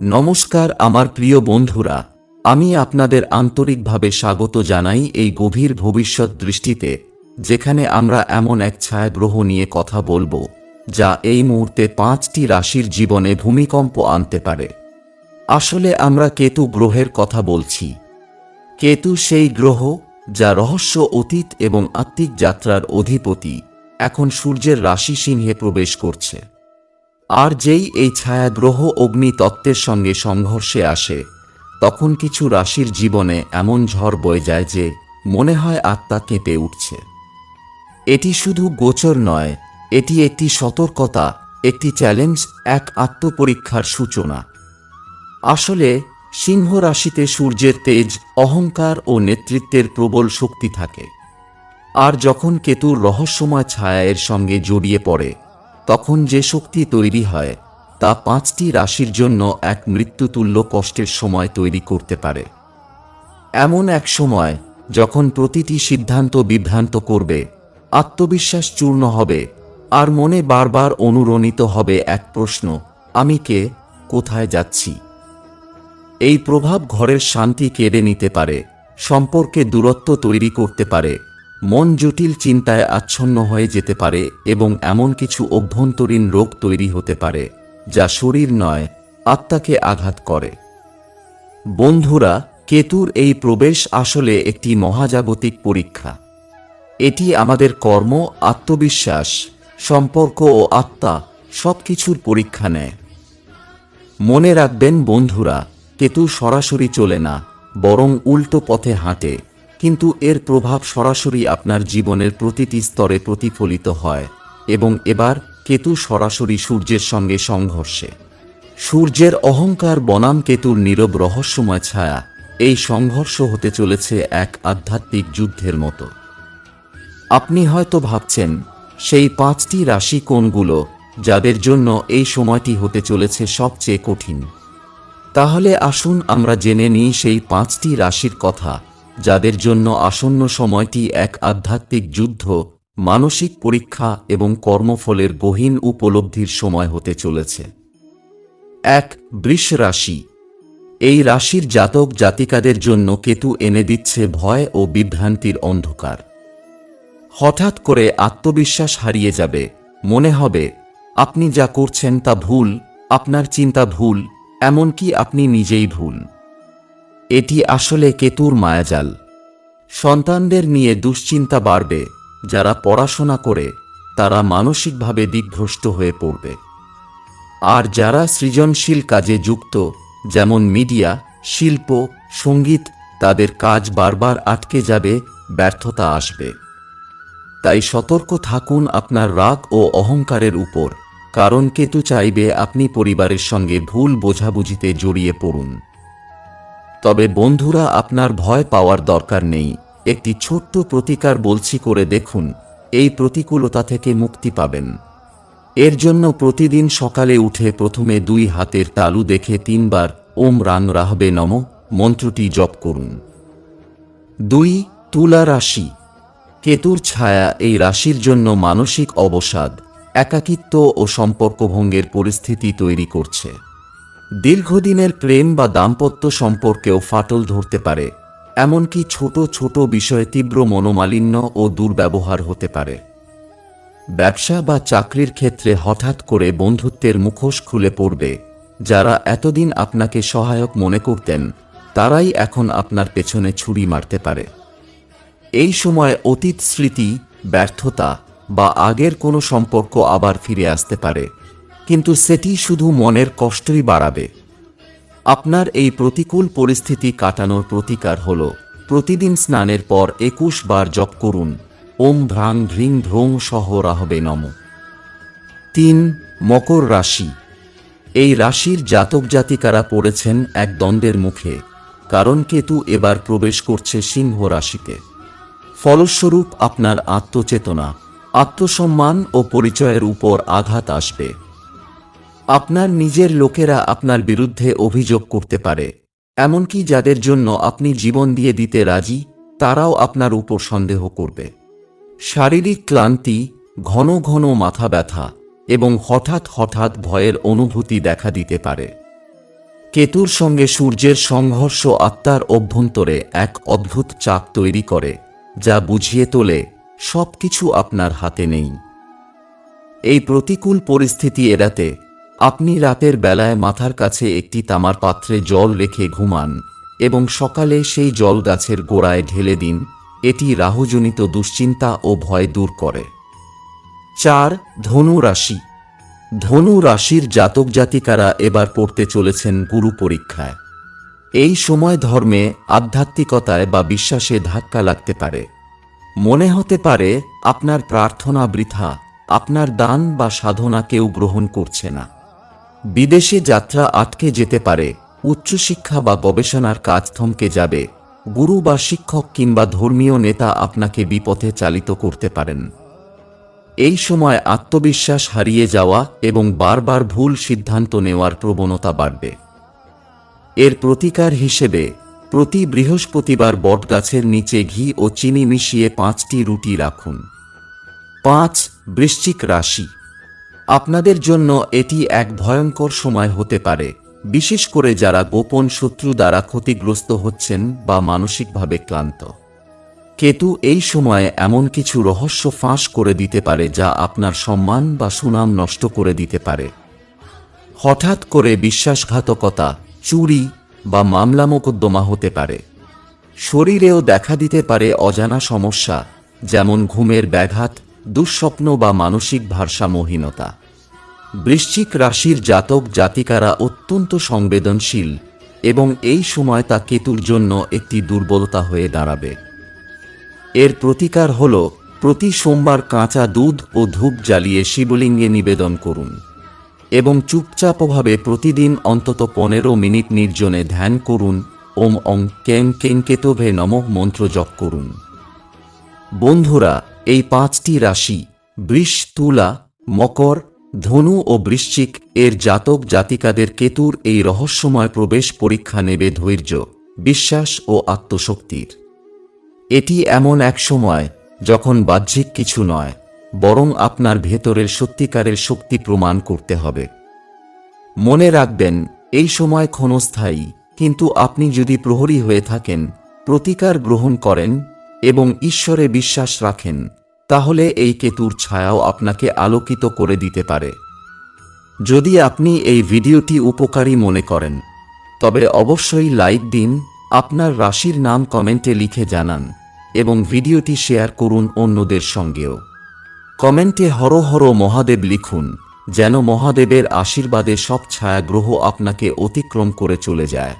নমস্কার আমার প্রিয় বন্ধুরা, আমি আপনাদের আন্তরিকভাবে স্বাগত জানাই এই গভীর ভবিষ্যৎ দৃষ্টিতে, যেখানে আমরা এমন এক ছায়াগ্রহ নিয়ে কথা বলব, যা এই মুহূর্তে পাঁচটি রাশির জীবনে ভূমিকম্প আনতে পারে। আসলে আমরা কেতু গ্রহের কথা বলছি। কেতু সেই গ্রহ, যা রহস্য অতীত এবং আত্মিক যাত্রার অধিপতি, এখন সূর্যের রাশি সিংহে প্রবেশ করছে। আর যেই এই ছায়া গ্রহ অগ্নি তত্ত্বের সঙ্গে সংঘর্ষে আসে, তখন কিছু রাশির জীবনে এমন ঝড় বয়ে যায় যে মনে হয় আত্মা কেঁপে উঠছে। এটি শুধু গোচর নয়, এটি একটি সতর্কতা, একটি চ্যালেঞ্জ, এক আত্মপরীক্ষার সূচনা। আসলে, সিংহ রাশিতে সূর্যের তেজ, অহংকার ও নেতৃত্বের প্রবল শক্তি থাকে। আর যখন কেতুর রহস্যময় ছায়া এর সঙ্গে জড়িয়ে পড়ে তখন যে শক্তি তৈরি হয়, তা পাঁচটি রাশির জন্য এক মৃত্যুতুল্য কষ্টের সময় তৈরি করতে পারে। এমন এক সময়, যখন প্রতিটি সিদ্ধান্ত বিভ্রান্ত করবে, আত্মবিশ্বাস চূর্ণ হবে, আর মনে বারবার অনুরণিত হবে এক প্রশ্ন, আমি কে, কোথায় যাচ্ছি? এই প্রভাব ঘরের শান্তি কেড়ে নিতে পারে, সম্পর্কে দূরত্ব তৈরি করতে পারে মন জটিল চিন্তায় আচ্ছন্ন হয়ে যেতে পারে এবং এমন কিছু অভ্যন্তরীণ রোগ তৈরি হতে পারে, যা শরীর নয়, আত্মাকে আঘাত করে। বন্ধুরা, কেতুর এই প্রবেশ আসলে একটি মহাজাগতিক পরীক্ষা। এটি আমাদের কর্ম, আত্মবিশ্বাস, সম্পর্ক ও আত্মা সবকিছুর পরীক্ষা নেয়। মনে রাখবেন বন্ধুরা, কেতু সরাসরি চলে না, বরং উল্টো পথে হাঁটে। কিন্তু এর প্রভাব সরাসরি আপনার জীবনের প্রতিটি স্তরে প্রতিফলিত হয় এবং এবার কেতু সরাসরি সূর্যের সঙ্গে সংঘর্ষে। সূর্যের অহংকার বনাম কেতুর নীরব রহস্যময় ছায়া এই সংঘর্ষ হতে চলেছে এক আধ্যাত্মিক যুদ্ধের মতো। আপনি হয়তো ভাবছেন, সেই পাঁচটি রাশি কোনগুলো যাদের জন্য এই সময়টি হতে চলেছে সবচেয়ে কঠিন? তাহলে আসুন আমরা জেনে নিই সেই পাঁচটি রাশির কথা। যাদের জন্য আসন্ন সময়টি এক আধ্যাত্মিক যুদ্ধ, মানসিক পরীক্ষা এবং কর্মফলের গহীন উপলব্ধির সময় হতে চলেছে। এক, বৃষ রাশি। এই রাশির জাতক জাতিকাদের জন্য কেতু এনে দিচ্ছে ভয় ও বিভ্রান্তির অন্ধকার। হঠাৎ করে আত্মবিশ্বাস হারিয়ে যাবে। মনে হবে, আপনি যা করছেন তা ভুল, আপনার চিন্তা ভুল, এমনকি আপনি নিজেই ভুল। এটি আসলে কেতুর মায়াজাল। সন্তানদের নিয়ে দুশ্চিন্তা বাড়বে, যারা পড়াশোনা করে, তারা মানসিকভাবে দিগ্ভ্রষ্ট হয়ে পড়বে। আর যারা সৃজনশীল কাজে যুক্ত, যেমন মিডিয়া, শিল্প, সংগীত, তাদের কাজ বারবার আটকে যাবে, ব্যর্থতা আসবে। তাই সতর্ক থাকুন আপনার রাগ ও অহংকারের উপর, কারণ কেতু চাইবে আপনি পরিবারের সঙ্গে ভুল বোঝাবুঝিতে জড়িয়ে পড়ুন। তবে বন্ধুরা, আপনার ভয় পাওয়ার দরকার নেই। একটি ছোট্ট প্রতিকার বলছি করে দেখুন, এই প্রতিকূলতা থেকে মুক্তি পাবেন। এর জন্য প্রতিদিন সকালে উঠে প্রথমে দুই হাতের তালু দেখে তিনবার, ওম রান রাহবে নম, মন্ত্রটি জপ করুন। দুই, তুলা রাশি। কেতুর ছায়া এই রাশির জন্য মানসিক অবসাদ, একাকিত্ব ও সম্পর্কভঙ্গের পরিস্থিতি তৈরি করছে। দীর্ঘদিনের প্রেম বা দাম্পত্য সম্পর্কেও ফাটল ধরতে পারে, এমনকি ছোট ছোট বিষয়ে তীব্র মনোমালিন্য ও দুর্ব্যবহার হতে পারে। ব্যবসা বা চাকরির ক্ষেত্রে হঠাৎ করে বন্ধুত্বের মুখোশ খুলে পড়বে। যারা এতদিন আপনাকে সহায়ক মনে করতেন, তারাই এখন আপনার পেছনে ছুরি মারতে পারে। এই সময় অতীত স্মৃতি, ব্যর্থতা বা আগের কোনো সম্পর্ক আবার ফিরে আসতে পারে। কিন্তু সেটি শুধু মনের কষ্টই বাড়াবে। আপনার এই প্রতিকূল পরিস্থিতি কাটানোর প্রতিকার হল, প্রতিদিন স্নানের পর একুশ বার জপ করুন। ওম ভ্রাং ভ্রিং ভ্রং সহ রাহবে নম। তিন, মকর রাশি। এই রাশির জাতক জাতিকারা পড়েছেন এক দ্বন্দ্বের মুখে, কারণ কেতু এবার প্রবেশ করছে সিংহ রাশিতে। ফলস্বরূপ আপনার আত্মচেতনা, আত্মসম্মান ও পরিচয়ের উপর আঘাত আসবে। আপনার নিজের লোকেরা আপনার বিরুদ্ধে অভিযোগ করতে পারে, এমনকি যাদের জন্য আপনি জীবন দিয়ে দিতে রাজি, তারাও আপনার উপর সন্দেহ করবে। শারীরিক ক্লান্তি, ঘন ঘন মাথা ব্যথা এবং হঠাৎ হঠাৎ ভয়ের অনুভূতি দেখা দিতে পারে। কেতুর সঙ্গে সূর্যের সংঘর্ষ আত্মার অভ্যন্তরে এক অদ্ভুত চাপ তৈরি করে, যা বুঝিয়ে তোলে সবকিছু আপনার হাতে নেই। এই প্রতিকূল পরিস্থিতি এড়াতে আপনি রাতের বেলায় মাথার কাছে একটি তামার পাত্রে জল রেখে ঘুমান এবং সকালে সেই জল গাছের গোড়ায় ঢেলে দিন। এটি রাহুজনিত দুশ্চিন্তা ও ভয় দূর করে। চার, ধনু রাশি। ধনু রাশির জাতক জাতিকারা এবার পড়তে চলেছেন গুরু পরীক্ষায়। এই সময় ধর্মে আধ্যাত্মিকতায় বা বিশ্বাসে ধাক্কা লাগতে পারে। মনে হতে পারে, আপনার প্রার্থনা বৃথা, আপনার দান বা সাধনা কেউ গ্রহণ করছে না। বিদেশে যাত্রা আটকে যেতে পারে, উচ্চশিক্ষা বা গবেষণার কাজ থমকে যাবে, গুরু বা শিক্ষক কিংবা ধর্মীয় নেতা আপনাকে বিপথে চালিত করতে পারেন। এই সময় আত্মবিশ্বাস হারিয়ে যাওয়া এবং বারবার ভুল সিদ্ধান্ত নেওয়ার প্রবণতা বাড়বে। এর প্রতিকার হিসেবে, প্রতি বৃহস্পতিবার বটগাছের নিচে ঘি ও চিনি মিশিয়ে পাঁচটি রুটি রাখুন। পাঁচ বৃশ্চিক রাশি। আপনাদের জন্য এটি এক ভয়ঙ্কর সময় হতে পারে, বিশেষ করে যারা গোপন শত্রু দ্বারা ক্ষতিগ্রস্ত হচ্ছেন বা মানসিকভাবে ক্লান্ত। কেতু এই সময়ে এমন কিছু রহস্য ফাঁস করে দিতে পারে যা আপনার সম্মান বা সুনাম নষ্ট করে দিতে পারে। হঠাৎ করে বিশ্বাসঘাতকতা, চুরি বা মামলা মোকদ্দমা হতে পারে। শরীরেও দেখা দিতে পারে অজানা সমস্যা, যেমন ঘুমের ব্যাঘাত দুঃস্বপ্ন বা মানসিক ভারসাম্যহীনতা। বৃশ্চিক রাশির জাতক জাতিকারা অত্যন্ত সংবেদনশীল এবং এই সময় তা কেতুর জন্য একটি দুর্বলতা হয়ে দাঁড়াবে। এর প্রতিকার হল, প্রতি সোমবার কাঁচা দুধ ও ধূপ জ্বালিয়ে শিবলিঙ্গে নিবেদন করুন এবং চুপচাপভাবে প্রতিদিন অন্তত পনেরো মিনিট নির্জনে ধ্যান করুন, ওম অং কেং কেং কেতভে নমঃ মন্ত্র জপ করুন। বন্ধুরা এই পাঁচটি রাশি বৃষ, তুলা, মকর, ধনু ও বৃশ্চিক এর জাতক জাতিকাদের কেতুর এই রহস্যময় প্রবেশ পরীক্ষা নেবে ধৈর্য, বিশ্বাস ও আত্মশক্তির। এটি এমন এক সময় যখন বাহ্যিক কিছু নয়, বরং আপনার ভেতরের সত্যিকারের শক্তি প্রমাণ করতে হবে। মনে রাখবেন, এই সময় ক্ষণস্থায়ী, কিন্তু আপনি যদি প্রহরী হয়ে থাকেন, প্রতিকার গ্রহণ করেন এবং ঈশ্বরে বিশ্বাস রাখেন তাহলে এই কেতুর ছায়াও আপনাকে আলোকিত করে দিতে পারে। যদি আপনি এই ভিডিওটি উপকারী মনে করেন, তবে অবশ্যই লাইক দিন, আপনার রাশির নাম কমেন্টে লিখে জানান, এবং ভিডিওটি শেয়ার করুন অন্যদের সঙ্গেও। কমেন্টে হর হর মহাদেব লিখুন, যেন মহাদেবের আশীর্বাদে সব ছায়াগ্রহ আপনাকে অতিক্রম করে চলে যায়।